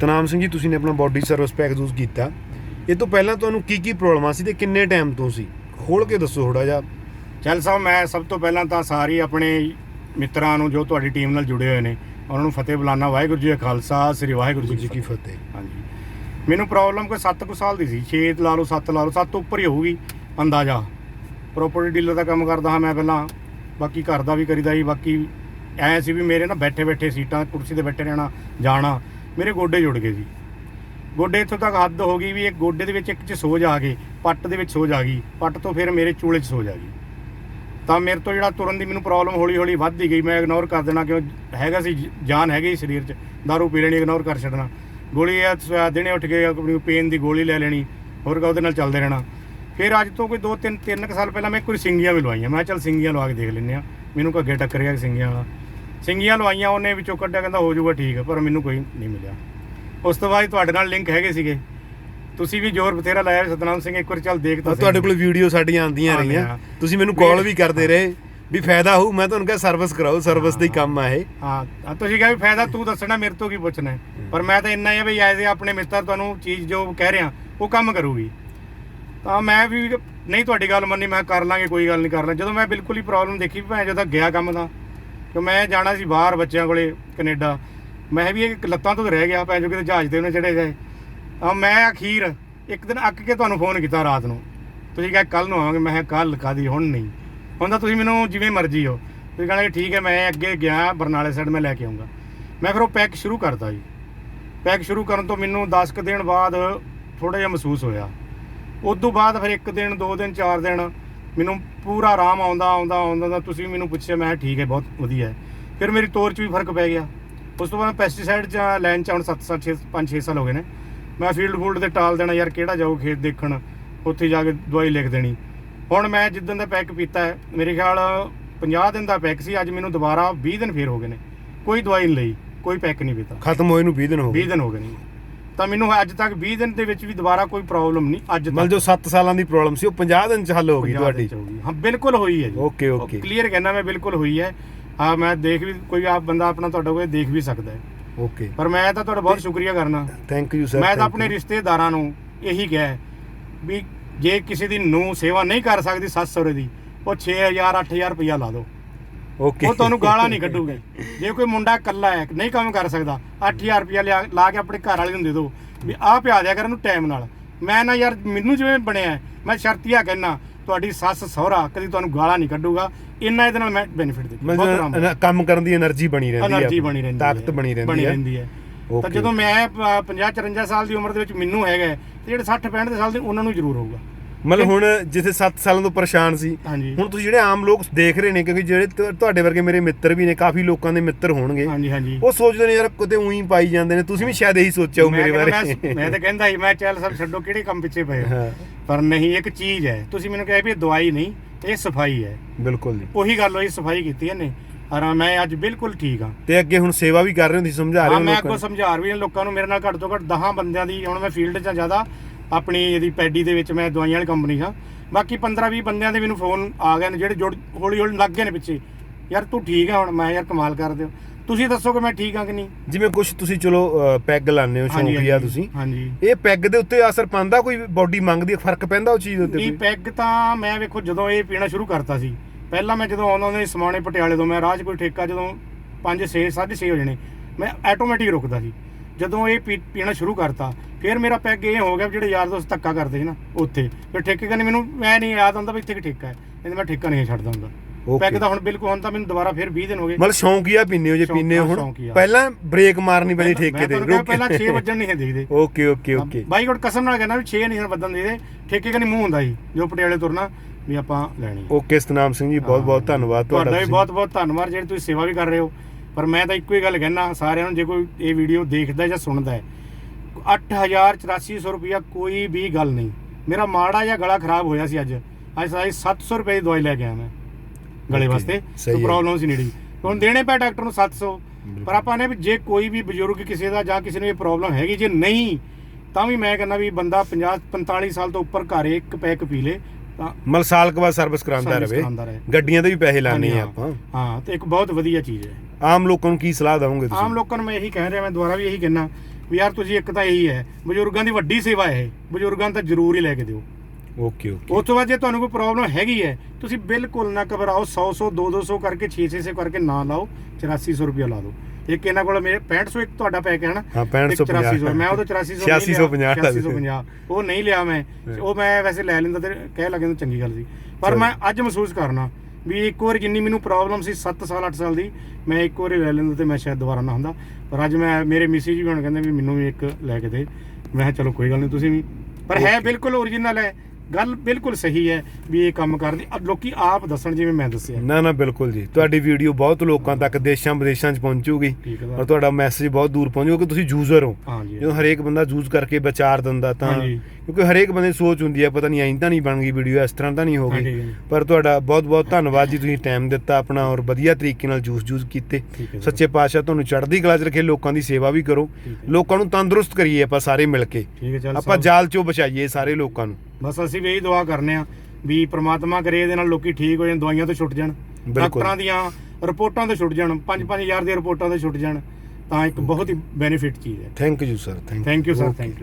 ਤਨਾਮ ਸਿੰਘ ਜੀ ਤੁਸੀਂ ਨੇ ਆਪਣਾ ਬਾਡੀ ਸਰਵਿਸ ਪੈਕ ਯੂਜ਼ ਕੀਤਾ। ਇਹ ਤੋਂ ਪਹਿਲਾਂ ਤੁਹਾਨੂੰ ਕੀ ਕੀ ਪ੍ਰੋਬਲਮਾਂ ਸੀ ਤੇ ਕਿੰਨੇ ਟਾਈਮ ਤੋਂ ਸੀ? ਖੋਲ ਕੇ ਦੱਸੋ ਥੋੜਾ ਜਿਹਾ। ਚੱਲ ਸਾਹਿਬ ਮੈਂ ਸਭ ਤੋਂ ਪਹਿਲਾਂ ਤਾਂ ਸਾਰੀ ਆਪਣੇ ਮਿੱਤਰਾਂ ਨੂੰ ਜੋ ਤੁਹਾਡੀ ਟੀਮ ਨਾਲ ਜੁੜੇ ਹੋਏ ਨੇ ਉਹਨਾਂ ਨੂੰ ਫਤਿਹ ਬੁਲਾਣਾ ਵਾਹਿਗੁਰੂ ਜੀ ਕਾ ਖਾਲਸਾ ਸ੍ਰੀ ਵਾਹਿਗੁਰੂ ਗੁਰੂ ਜੀ ਕੀ ਫਤਿਹ। ਹਾਂਜੀ। ਮੈਨੂੰ ਪ੍ਰੋਬਲਮ ਕੋਈ 7 ਕੁ ਸਾਲ ਦੀ ਸੀ। 6 ਲਾ ਲਓ 7 ਲਾ ਲਓ 7 ਤੋਂ ਉੱਪਰ ਹੀ ਹੋਊਗੀ ਅੰਦਾਜ਼ਾ। ਪ੍ਰੋਪਰਟੀ ਡੀਲਰ ਦਾ ਕੰਮ ਕਰਦਾ ਹਾਂ ਮੈਂ ਪਹਿਲਾਂ। ਬਾਕੀ ਘਰ ਦਾ ਵੀ ਕਰੀਦਾ ਸੀ। ਬਾਕੀ ਐ ਸੀ ਵੀ ਮੇਰੇ ਨਾ ਬੈਠੇ ਬੈਠੇ ਸੀਟਾਂ ਕੁਰਸੀ ਤੇ ਬੈਠੇ ਰਹਿਣਾ ਜਾਣਾ। ਮੇਰੇ ਗੋਡੇ ਜੁੜ ਗਏ ਸੀ ਗੋਡੇ ਇੱਥੋਂ ਤੱਕ ਹੱਦ ਹੋ ਗਈ ਵੀ ਇੱਕ ਗੋਡੇ ਦੇ ਵਿੱਚ ਇੱਕ ਚ ਸੋਜ ਆ ਗਈ ਪੱਟ ਦੇ ਵਿੱਚ ਸੋਜ ਆ ਗਈ। ਪੱਟ ਤੋਂ ਫਿਰ ਮੇਰੇ ਚੂਲੇ 'ਚ ਸੋਜ ਆ ਗਈ। ਤਾਂ ਮੇਰੇ ਤੋਂ ਜਿਹੜਾ ਤੁਰਨ ਦੀ ਮੈਨੂੰ ਪ੍ਰੋਬਲਮ ਹੌਲੀ ਹੌਲੀ ਵੱਧਦੀ ਗਈ। ਮੈਂ ਇਗਨੋਰ ਕਰ ਦੇਣਾ ਕਿਉਂ? ਹੈਗਾ ਸੀ, ਜਾਨ ਹੈਗੀ ਸੀ ਸਰੀਰ 'ਚ। ਦਾਰੂ ਪੀ ਲੈਣੀ ਇਗਨੋਰ ਕਰ ਛੱਡਣਾ। ਗੋਲੀ ਆ ਦਿਨੇ ਉੱਠ ਕੇ ਆਪਣੀ ਪੇਨ ਦੀ ਗੋਲੀ ਲੈ ਲੈਣੀ, ਹੋਰ ਕਾ ਉਹਦੇ ਨਾਲ ਚੱਲਦੇ ਰਹਿਣਾ। ਫਿਰ ਅੱਜ ਤੋਂ ਕੋਈ 2 3 3 ਸਾਲ ਪਹਿਲਾਂ ਮੈਂ ਕੋਈ ਸਿੰਗੀਆਂ ਵੀ ਲਵਾਈਆਂ। ਮੈਂ ਕਿਹਾ ਚੱਲ ਸਿੰਗੀਆਂ ਲਵਾ ਕੇ ਦੇਖ ਲੈਂਦੇ ਆ ਮੈਨੂੰ ਘੱਗੇ ਅੱਗੇ ਟੱਕਰ ਗਿਆ ਸਿੰਗੀਆਂ ਵਾਲਾ। ਸਿੰਗੀਆਂ ਲਵਾਈਆਂ ਉਹਨੇ ਵਿੱਚੋਂ ਕੱਢਿਆ ਕਹਿੰਦਾ ਹੋ ਜਾਊਗਾ ਠੀਕ ਪਰ ਮੈਨੂੰ ਕੋਈ ਨਹੀਂ ਮਿਲਿਆ। ਉਸ ਤੋਂ ਬਾਅਦ ਤੁਹਾਡੇ ਨਾਲ ਲਿੰਕ ਹੈਗੇ ਸੀਗੇ। ਤੁਸੀਂ ਵੀ ਜ਼ੋਰ ਬਥੇਰਾ ਲਾਇਆ ਸਤਨਾਮ ਸਿੰਘ ਇੱਕ ਵਾਰ ਚੱਲ ਦੇਖ ਤਾਂ ਤੁਹਾਡੇ। ਕੋਲ ਵੀਡੀਓ ਸਾਡੀਆਂ ਆਉਂਦੀਆਂ। ਰਹੀਆਂ। ਤੁਸੀਂ ਮੈਨੂੰ ਕਾਲ ਵੀ ਕਰਦੇ ਰਹੇ ਵੀ ਫਾਇਦਾ ਹੋਊ। ਮੈਂ ਤੁਹਾਨੂੰ ਕਿਹਾ ਸਰਵਿਸ ਕਰਾਓ ਸਰਵਿਸ ਦਾ ਹੀ ਕੰਮ ਆ ਇਹ। ਹਾਂ ਤੁਸੀਂ ਕਿਹਾ ਵੀ ਫਾਇਦਾ ਤੂੰ ਦੱਸਣਾ ਮੇਰੇ ਤੋਂ ਕੀ ਪੁੱਛਣਾ। ਪਰ ਮੈਂ ਤਾਂ ਇੰਨਾ ਹੀ ਆ ਵੀ ਐਜ਼ ਆਪਣੇ ਮਿੱਤਰ ਤੁਹਾਨੂੰ ਚੀਜ਼ ਜੋ ਕਹਿ ਰਿਹਾ ਉਹ ਕੰਮ ਕਰੂਗੀ। ਤਾਂ ਮੈਂ ਵੀ ਨਹੀਂ ਤੁਹਾਡੀ ਗੱਲ ਮੰਨੀ ਮੈਂ ਕਰ ਲਾਂਗੇ ਕੋਈ ਗੱਲ ਨਹੀਂ ਕਰ ਲਾਂ ਜਦੋਂ ਮੈਂ ਬਿਲਕੁਲ ਹੀ ਪ੍ਰੋਬਲਮ ਦੇਖੀ ਵੀ ਭੈਣ ਜਦੋਂ ਗਿਆ ਕੰਮ ਦਾ ਕਿ ਮੈਂ ਜਾਣਾ ਸੀ ਬਾਹਰ ਬੱਚਿਆਂ ਕੋਲੇ ਕੈਨੇਡਾ। ਮੈਂ ਵੀ ਇਹ ਲੱਤਾਂ ਤੋਂ ਰਹਿ ਗਿਆ, ਭੈਣ ਜੋ ਕਿਤੇ ਜਹਾਜ਼ ਤੇ ਉਹਨੇ ਚੜੇ ਗਏ। ਆ ਮੈਂ ਅਖੀਰ ਇੱਕ ਦਿਨ ਅੱਕ ਕੇ ਤੁਹਾਨੂੰ ਫੋਨ ਕੀਤਾ ਰਾਤ ਨੂੰ। ਤੁਸੀਂ ਕਿਹਾ ਕੱਲ ਨੂੰ ਆਵਾਂਗੇ। ਮੈਂ ਕਿਹਾ ਕੱਲ ਕਾਦੀ ਹੁਣ ਨਹੀਂ। ਹੁਣ ਤਾਂ ਤੁਸੀਂ ਮੈਨੂੰ ਜਿਵੇਂ ਮਰਜ਼ੀ ਹੋ। ਤੁਸੀਂ ਕਹਿੰਦੇ ਠੀਕ ਹੈ, ਮੈਂ ਅੱਗੇ ਗਿਆ, ਬਰਨਾਲੇ ਸਾਈਡ ਮੈਂ ਲੈ ਕੇ ਆਉਂਗਾ। ਮੈਂ ਫਿਰ ਉਹ ਪੈਕ ਸ਼ੁਰੂ ਕਰਤਾ ਜੀ। ਪੈਕ ਸ਼ੁਰੂ ਕਰਨ ਤੋਂ ਮੈਨੂੰ 10 ਕੁ ਦਿਨ ਬਾਅਦ ਥੋੜਾ ਜਿਹਾ ਮਹਿਸੂਸ ਹੋਇਆ। ਉਸ ਤੋਂ ਬਾਅਦ ਫਿਰ ਇੱਕ ਦਿਨ, ਦੋ ਦਿਨ, ਚਾਰ ਦਿਨ ਮੈਨੂੰ ਪੂਰਾ ਆਰਾਮ ਆਉਂਦਾ ਆਉਂਦਾ ਆਉਂਦਾ ਤਾਂ ਤੁਸੀਂ ਮੈਨੂੰ ਪੁੱਛਿਆ ਮੈਂ ਠੀਕ ਹੈ ਬਹੁਤ ਵਧੀਆ ਹੈ। ਫਿਰ ਮੇਰੀ ਤੋਰ 'ਚ ਵੀ ਫ਼ਰਕ ਪੈ ਗਿਆ। ਉਸ ਤੋਂ ਬਾਅਦ ਪੈਸਟੀਸਾਈਡ 'ਚ ਲਾਈਨ 'ਚ ਹੁਣ 7 7 6 5 6 ਸਾਲ ਹੋ ਗਏ ਨੇ। ਮੈਂ ਫੀਲਡ ਫੂਲਡ ਤੇ ਟਾਲ ਦੇਣਾ ਯਾਰ ਕਿਹੜਾ ਜਾਊ ਖੇਤ ਦੇਖਣ? ਉੱਥੇ ਜਾ ਕੇ ਦਵਾਈ ਲਿਖ ਦੇਣੀ। ਹੁਣ ਮੈਂ ਜਿੱਦਣ ਦਾ ਪੈਕ ਪੀਤਾ ਹੈ ਮੇਰੇ ਖਿਆਲ 50 ਦਿਨ ਦਾ ਪੈਕ ਸੀ ਅੱਜ ਮੈਨੂੰ ਦੁਬਾਰਾ 20 ਦਿਨ ਫੇਰ ਹੋ ਗਏ ਨੇ। ਕੋਈ ਦਵਾਈ ਨਹੀਂ ਲਈ ਕੋਈ ਪੈਕ ਨਹੀਂ ਪੀਤਾ। ਖਤਮ ਹੋਏ ਨੂੰ 20 ਦਿਨ ਹੋ 20 ਗਏ ਦਿਨ ਹੋ ਗਏ ਨੇ। ਤਾਂ ਮੈਨੂੰ ਅੱਜ ਤੱਕ 20 ਦਿਨ ਦੇ ਵਿੱਚ ਵੀ ਦੁਬਾਰਾ ਕੋਈ ਪ੍ਰੋਬਲਮ ਨਹੀਂ ਅੱਜ ਤੱਕ। ਮਤਲਬ ਜੋ 7 ਸਾਲਾਂ ਦੀ ਪ੍ਰੋਬਲਮ ਸੀ ਉਹ 50 ਦਿਨ ਚ ਹੱਲ ਹੋ ਗਈ ਤੁਹਾਡੀ। ਹਾਂ ਬਿਲਕੁਲ ਹੋਈ ਹੈ ਜੀ। Okay okay. ਕਲੀਅਰ ਕਹਿਣਾ ਮੈਂ ਬਿਲਕੁਲ ਹੋਈ ਹੈ। ਹਾਂ ਮੈਂ ਦੇਖ ਵੀ ਕੋਈ ਆਪ ਬੰਦਾ ਆਪਣਾ ਤੁਹਾਡਾ ਕੋਈ ਦੇਖ ਵੀ ਸਕਦਾ ਹੈ। ਓਕੇ। ਪਰ ਮੈਂ ਤਾਂ ਤੁਹਾਡਾ ਬਹੁਤ ਸ਼ੁਕਰੀਆ ਕਰਨਾ। ਥੈਂਕ ਯੂ ਸਰ ਮੈਂ ਤਾਂ ਆਪਣੇ ਰਿਸ਼ਤੇਦਾਰਾਂ ਨੂੰ ਇਹੀ ਕਿਹਾ ਵੀ ਜੇ ਕਿਸੇ ਦੀ ਨੂੰ ਸੇਵਾ ਨਹੀਂ ਕਰ ਸਕਦੀ ਸੱਸ ਸਹੁਰੇ ਦੀ ਉਹ 6000 8000 ਰੁਪਇਆ ਲਾ ਦਿਓ। ਓਕੇ ਉਹ ਤੁਹਾਨੂੰ ਗਾਲਾਂ ਨਹੀਂ ਕੱਢੂਗੇ। ਜੇ ਕੋਈ ਮੁੰਡਾ ਇਕੱਲਾ ਹੈ ਨਹੀਂ ਕੰਮ ਕਰ ਸਕਦਾ 8000 ਰੁਪਇਆ ਲਾ ਕੇ ਆਪਣੇ ਘਰ ਵਾਲੇ ਨੂੰ ਦੇ ਦਿਓ। ਵੀ ਆਹ ਪਿਆ ਦਿਆ ਕਰਨ ਨੂੰ ਟਾਈਮ ਨਾਲ। ਮੈਂ ਨਾ ਯਾਰ ਮੈਨੂੰ ਜਿਵੇਂ ਬਣਿਆ ਮੈਂ ਸ਼ਰਤੀਆ ਕਹਿਣਾ ਤੁਹਾਡੀ ਸੱਸ ਸਹੁਰਾ ਕਦੀ ਤੁਹਾਨੂੰ ਗਾਲਾਂ ਨਹੀਂ ਕੱਢੂਗਾ। ਇੰਨਾ ਇਹਦੇ ਨਾਲ ਮੈਂ ਬੈਨੀਫਿਟ ਦੇ ਬਹੁਤ ਆਰਾਮ ਕੰਮ ਕਰਨ ਦੀ એનર્ਜੀ ਬਣੀ ਰਹਿੰਦੀ ਹੈ એનર્ਜੀ ਬਣੀ ਰਹਿੰਦੀ ਹੈ ਤਾਕਤ ਬਣੀ ਰਹਿੰਦੀ ਹੈ। ਤਾਂ ਜਦੋਂ ਮੈਂ 50 54 ਸਾਲ ਦੀ ਉਮਰ ਦੇ ਵਿੱਚ ਮੈਨੂੰ ਹੈਗਾ ਤੇ ਜਿਹੜੇ 60 65 ਦੇ ਸਾਲ ਦੇ ਉਹਨਾਂ ਨੂੰ ਜ਼ਰੂਰ ਹੋਊਗਾ ਮਤਲਬ ਹੁਣ ਜਿੱਥੇ 7 ਸਾਲਾਂ ਤੋਂ ਪਰੇਸ਼ਾਨ ਸੀ ਹੁਣ ਤੁਸੀਂ ਜਿਹੜੇ ਆਮ ਲੋਕ ਦੇਖ ਰਹੇ ਨੇ ਕਿਉਂਕਿ ਜਿਹੜੇ ਤੁਹਾਡੇ ਵਰਗੇ ਮੇਰੇ ਮਿੱਤਰ ਵੀ ਨੇ ਕਾਫੀ ਲੋਕਾਂ ਦੇ ਮਿੱਤਰ ਹੋਣਗੇ। ਹਾਂਜੀ ਹਾਂਜੀ। ਉਹ ਸੋਚਦੇ ਨੇ ਯਾਰ ਕਿਤੇ ਉਹੀ ਪਾਈ ਜਾਂਦੇ ਨੇ ਤੁਸੀਂ ਵੀ ਸ਼ਾਇਦ ਇਹੀ ਸੋਚਿਆ ਹੋ ਮੈਂ ਮੇਰੇ ਬਾਰੇ। ਮੈਂ- ਮੈਂ ਤਾਂ ਕਹਿੰਦਾ ਸੀ ਮੈਂ ਚੱਲ ਸਭ ਛੱਡੋ ਕਿਹੜੇ ਕੰਮ ਪਿੱਛੇ ਪਏ ਹੋ। ਹਾਂ। ਪਰ ਨਹੀਂ ਇੱਕ ਚੀਜ਼ ਹੈ ਤੁਸੀਂ ਮੈਨੂੰ ਕਿਹਾ ਵੀ ਇਹ ਦਵਾਈ ਨਹੀਂ ਇਹ ਸਫ਼ਾਈ ਹੈ। ਬਿਲਕੁਲ ਜੀ। ਉਹੀ ਗੱਲ ਹੋਈ ਸਫ਼ਾਈ ਕੀਤੀ ਇਹਨੇ। ਔਰ ਮੈਂ ਅੱਜ ਬਿਲਕੁਲ ਠੀਕ ਹਾਂ। ਤੇ ਅੱਗੇ ਹੁਣ ਸੇਵਾ ਵੀ ਕਰ ਰਹੇ ਹੋ ਤੁਸੀਂ ਸਮਝਾ ਰਹੇ ਹਾਂ ਹੋ ਮੈਂ ਲੋਕਾਂ ਅੱਗੋਂ ਨੂੰ ਸਮਝਾ ਵੀ ਲੋਕਾਂ ਨੂੰ ਮੇਰੇ ਨਾਲ ਘੱਟ ਤੋਂ ਘੱਟ 10 ਬੰਦਿਆਂ ਦੀ ਹੁਣ ਮੈਂ ਫੀਲਡ 'ਚ ਜ਼ਿਆਦਾ ਆਪਣੀ ਇਹਦੀ ਪੈਡੀ ਦੇ ਵਿੱਚ ਮੈਂ ਦਵਾਈਆਂ ਵਾਲੀ ਕੰਪਨੀ ਹਾਂ। ਬਾਕੀ 15 20 ਬੰਦਿਆਂ ਦੇ ਮੈਨੂੰ ਫੋਨ ਆ ਗਏ ਨੇ ਜਿਹੜੇ ਜੁੜ ਹੌਲੀ ਹੌਲੀ ਲੱਗ ਗਏ ਨੇ ਪਿੱਛੇ। ਯਾਰ ਤੂੰ ਠੀਕ ਹੈ ਹੁਣ? ਮੈਂ ਯਾਰ ਕਮਾਲ ਕਰਦੇ ਹੋ ਤੁਸੀਂ ਦੱਸੋ ਕਿ ਮੈਂ ਠੀਕ ਹਾਂ ਕਿ ਨਹੀਂ? ਜਿਵੇਂ ਕੁਝ ਤੁਸੀਂ ਚਲੋ ਪੈਗ ਲਾਉਂਦੇ ਹੋ ਸ਼ੌਂਕੀਆ ਤੁਸੀਂ। ਹਾਂਜੀ। ਇਹ ਪੈਗ ਦੇ ਉੱਤੇ ਅਸਰ ਪਾਉਂਦਾ? ਕੋਈ ਬਾਡੀ ਮੰਗਦੀ ਫ਼ਰਕ ਪੈਂਦਾ ਉਹ ਚੀਜ਼ ਦੇ ਉੱਤੇ ਨਹੀਂ? ਪੈਗ ਤਾਂ ਮੈਂ ਵੇਖੋ ਜਦੋਂ ਇਹ ਪੀਣਾ ਸ਼ੁਰੂ ਕਰਤਾ ਸੀ ਪਹਿਲਾਂ ਮੈਂ ਜਦੋਂ ਆਉਂਦਾ ਹੁੰਦਾ ਸਮਾਣੇ ਪਟਿਆਲੇ ਤੋਂ ਮੈਂ 'ਚ ਕੋਈ ਠੇਕਾ ਜਦੋਂ 5 6 6:30 ਹੋ ਜਾਣੇ ਮੈਂ ਆਟੋਮੈਟਿਕ ਰੁਕਦਾ ਸੀ। ਜਦੋਂ ਇਹ ਪੀ- ਪੀਣਾ ਸ਼ੁਰੂ ਕਰਤਾ ਫਿਰ ਮੇਰਾ ਪੈਗ ਇਹ ਹੋ ਗਿਆ ਵੀ ਜਿਹੜੇ ਯਾਰ ਦੋਸਤ ਧੱਕਾ ਕਰਦੇ ਸੀ ਨਾ ਉੱਥੇ। ਫਿਰ ਠੇਕੇ ਕਹਿੰਦੇ ਮੈਨੂੰ ਮੈਂ ਨਹੀਂ ਯਾਦ ਆਉਂਦਾ ਵੀ ਇੱਥੇ ਕਿ ਠੇਕਾ ਹੈ? ਇਹਦੇ ਮੈਂ ਠੇਕਾ ਨਹੀਂ ਛੱਡਦਾ ਹੁੰਦਾ। Okay. ਪੈਗ ਤਾਂ ਹੁਣ ਬਿਲਕੁਲ ਹੁਣ ਤਾਂ ਮੈਨੂੰ ਦੁਬਾਰਾ ਫਿਰ 20 ਦਿਨ ਹੋ ਗਏ। ਮਤਲਬ ਸ਼ੌਂਕੀਆ ਪੀਨੇ ਹੋ ਜੇ ਸ਼ੌਂਕ- ਪੀਨੇ ਹੋ ਹੁਣ। ਸ਼ੌਂਕੀਆ। ਪਹਿਲਾਂ ਬ੍ਰੇਕ ਮਾਰਨੀ ਪੈਂਦੀ ਮੈਂ ਠੇਕੇ ਤੇ ਤੁਹਾਨੂੰ ਕਿਹਾ ਰੁਕ। ਪਹਿਲਾਂ 6 ਵਜਣ ਨਹੀਂ ਦਿਖਦੇ। ਓਕੇ ਓਕੇ ਓਕੇ ਬਾਈ ਕੋਲ ਕਸਮ ਨਾਲ ਕਹਿੰਦਾ ਵੀ 6 ਨਹੀਂ ਵੱਧਣ ਦੇ ਠੇਕੇ ਕਨੀ ਮੂੰਹ ਹੁੰਦਾ ਸੀ ਜੋ ਪਟਿਆਲੇ ਤੁਰਨਾ ਵੀ ਆਪਾਂ ਲੈਣੀ ਓਕੇ ਸਤਨਾਮ ਸਿੰਘ ਜੀ ਬਹੁਤ ਬਹੁਤ ਧੰਨਵਾਦ ਤੁਹਾਡਾ ਵੀ ਤੁਸੀਂ- ਬਹੁਤ ਬਹੁਤ ਧੰਨਵਾਦ ਜਿਹੜੇ ਤੁਸੀਂ ਸੇਵਾ ਵੀ ਕਰ ਰਹੇ ਹੋ। ਪਰ ਮੈਂ ਤਾਂ ਇੱਕੋ ਹੀ ਗੱਲ ਕਹਿਣਾ ਸਾਰਿਆਂ ਨੂੰ ਜੇ ਕੋਈ ਇਹ ਵੀਡੀਓ ਦੇਖਦਾ ਜਾਂ ਸੁਣਦਾ ਹੈ 8400 ਰੁਪਇਆ ਕੋਈ ਵੀ ਗੱਲ ਨਹੀਂ। ਮੇਰਾ ਮਾੜਾ ਜਿਹਾ ਗਲਾ ਖਰਾਬ ਹੋਇਆ ਸੀ ਅੱਜ। ਅੱਜ ਸਾਈ 700 ਰੁਪਏ ਦੀ ਦਵਾਈ ਲੈ ਕੇ ਆਇਆ ਮੈਂ ਗਲੇ ਵਾਸਤੇ। ਹੈ। ਪ੍ਰੋਬਲਮ ਸੀ ਨੇੜੀ। ਹੁਣ ਦੇਣੇ ਪਏ ਡਾਕਟਰ ਨੂੰ 700 ਪਰ ਆਪਾਂ ਨੇ ਵੀ ਜੇ ਕੋਈ ਵੀ ਬਜ਼ੁਰਗ ਕਿਸੇ ਦਾ ਜਾਂ ਕਿਸੇ ਨੂੰ ਇਹ ਪ੍ਰੋਬਲਮ ਹੈਗੀ ਜੇ ਨਹੀਂ ਤਾਂ ਵੀ ਮੈਂ ਕਹਿੰਦਾ ਵੀ ਬੰਦਾ 50 45 ਸਾਲ ਤੋਂ ਉੱਪਰ ਘਰੇ ਇੱਕ ਪੈਕ ਪੀ ਲੇ ਤਾਂ ਮਤਲਬ ਸਾਲ ਕੁ ਬਾਅਦ ਸਰਵਿਸ ਕਰਾਉਂਦਾ ਰਵੇ। ਗੱਡੀਆਂ ਦੇ ਵੀ ਪੈਸੇ ਲਾਣੇ ਆ। ਆਪਾਂ। ਹਾਂ ਤੇ ਇੱਕ ਬਹੁਤ ਵਧੀਆ ਚੀਜ਼ ਹੈ। ਆਮ ਲੋਕਾਂ ਨੂੰ ਕੀ ਸਲਾਹ ਦਵੋਗੇ ਆਮ ਤੁਸੀਂ ਲੋਕਾਂ ਨੂੰ ਮੈਂ ਇਹੀ ਕਹਿ ਰਿਹਾ ਮੈਂ ਦੁਬਾਰਾ ਵੀ ਇਹੀ ਕਹਿਣਾ ਵੀ ਯਾਰ ਤੁਸੀਂ ਇੱਕ ਤਾਂ ਇਹੀ ਹੈ ਬਜ਼ੁਰਗਾਂ ਦੀ ਵੱਡੀ ਸੇਵਾ ਇਹ ਬਜ਼ੁਰਗਾਂ ਤਾਂ ਜ਼ਰੂਰ ਹੀ ਲੈ ਕੇ ਦਿਓ। Okay okay. ਉਸ ਤੋਂ ਬਾਅਦ ਜੇ ਤੁਹਾਨੂੰ ਕੋਈ ਪ੍ਰੋਬਲਮ ਹੈਗੀ ਹੈ ਤੁਸੀਂ ਬਿਲਕੁਲ ਨਾ ਘਬਰਾਓ 100 100 2 200 ਕਰਕੇ 6 600 ਕਰਕੇ ਨਾ ਲਾਓ 8400 ਰੁਪਇਆ ਲਾ ਦਿਓ। ਇੱਕ ਇਹਨਾਂ ਕੋਲ ਮੇਰੇ 6500 ਇੱਕ ਤੁਹਾਡਾ ਪੈਕ ਹੈ ਨਾ ਹਾਂ, 6550 ਇੱਕ 8400 ਮੈਂ ਉਹਦਾ 8400 ਨਹੀਂ 8650 ਲਿਆ 8650 ਉਹ ਨਹੀਂ ਲਿਆ ਮੈਂ ਉਹ ਮੈਂ ਵੈਸੇ ਲੈ ਲੈਂਦਾ ਤੇ ਕਹਿ ਲੱਗੇ ਤਾਂ ਚੰਗੀ ਗੱਲ ਸੀ। ਪਰ। ਮੈਂ ਅੱਜ ਮਹਿਸੂਸ ਕਰਨਾ ਵੀ ਇੱਕ ਵਾਰ ਜਿੰਨੀ ਮੈਨੂੰ ਪ੍ਰੋਬਲਮ ਸੀ 7 ਸਾਲ 8 ਸਾਲ ਦੀ ਮੈਂ ਇੱਕ ਵਾਰੀ ਲੈ ਲੈਂਦਾ ਤੇ ਮੈਂ ਸ਼ਾਇਦ ਦੁਬਾਰਾ ਨਾ ਹੁੰਦਾ। ਪਰ ਅੱਜ ਮੈਂ ਮੇਰੇ ਮਿਸਿਸ ਵੀ ਹੁਣ ਕਹਿੰਦੇ ਵੀ ਮੈਨੂੰ ਵੀ ਇੱਕ ਲੈ ਕੇ ਦੇ। ਮੈਂ ਕਿਹਾ ਚਲੋ ਕੋਈ ਗੱਲ ਨਹੀਂ ਤੁਸੀਂ ਵੀ ਪਰ ਹੈ. ਬਿਲਕੁਲ ਓਰੀਜਨਲ ਹੈ। ਗੱਲ ਬਿਲਕੁਲ ਸਹੀ ਹੈ ਵੀ ਇਹ ਕੰਮ ਕਰਦੀ ਲੋਕੀ ਆਪ ਦੱਸਣ ਜਿਵੇਂ ਮੈਂ ਦੱਸਿਆ। ਨਾ ਨਾ ਬਿਲਕੁਲ ਜੀ। ਤੁਹਾਡੀ ਵੀਡੀਓ ਬਹੁਤ ਲੋਕਾਂ ਤੱਕ ਦੇਸ਼ਾਂ ਵਿਦੇਸ਼ਾਂ 'ਚ ਪਹੁੰਚੂਗੀ। ਔਰ ਤੁਹਾਡਾ ਮੈਸੇਜ ਬਹੁਤ ਦੂਰ ਪਹੁੰਚੂਗਾ ਕਿ ਤੁਸੀਂ ਯੂਜ਼ਰ ਹੋ। ਜਦੋਂ ਹਰੇਕ ਬੰਦਾ ਯੂਜ਼ ਕਰਕੇ ਵਿਚਾਰ ਦਿੰਦਾ ਤਾਂ। ਕਿਉਂਕਿ ਹਰੇਕ ਬੰਦੇ ਸੋਚ ਹੁੰਦੀ ਹੈ ਪਤਾ ਨਹੀਂ ਐਂ ਤਾਂ ਨਹੀਂ ਬਣ ਗਈ ਵੀਡੀਓ ਇਸ ਤਰ੍ਹਾਂ ਤਾਂ ਨਹੀਂ ਹੋ ਗਈ। ਪਰ ਤੁਹਾਡਾ ਬਹੁਤ ਬਹੁਤ ਧੰਨਵਾਦ ਜੀ ਤੁਸੀਂ ਟਾਈਮ ਦਿੱਤਾ ਆਪਣਾ ਔਰ ਵਧੀਆ ਤਰੀਕੇ ਨਾਲ ਜੂਸ ਜੂਸ ਕੀਤੇ। ਸੱਚੇ ਪਾਤਸ਼ਾਹ ਤੁਹਾਨੂੰ ਚੜ੍ਹਦੀ ਕਲਾ 'ਚ ਰੱਖੇ ਲੋਕਾਂ ਦੀ ਸੇਵਾ ਵੀ ਕਰੋ। ਲੋਕਾਂ ਨੂੰ ਤੰਦਰੁਸਤ ਕਰੀਏ ਆਪਾਂ ਸਾਰੇ ਮਿਲ ਕੇ। ਆਪਾਂ। ਜਾਲ 'ਚੋਂ ਬਚਾਈਏ ਸਾਰੇ ਲੋਕਾਂ ਨੂੰ। ਬਸ ਅਸੀਂ ਵੀ ਇਹੀ ਦੁਆ ਕਰਨੇ ਆ ਵੀ ਪ੍ਰਮਾਤਮਾ ਕਰੇ ਇਹਦੇ ਨਾਲ ਲੋਕੀ ਠੀਕ ਹੋ ਜਾਣ ਦਵਾਈਆਂ ਤੋਂ ਛੁੱਟ ਜਾਣ। ਡਾਕਟਰਾਂ ਦੀਆਂ ਰਿਪੋਰਟਾਂ ਤੋਂ ਛੁੱਟ ਜਾਣ 5-5000 ਦੀਆਂ ਰਿਪੋਰਟਾਂ ਤੋਂ ਛੁੱਟ ਜਾਣ ਤਾਂ ਇੱਕ ਬਹੁਤ ਹੀ ਬੈਨੀਫਿਟ ਚੀਜ਼ ਹੈ। Thank you sir thank you sir thank you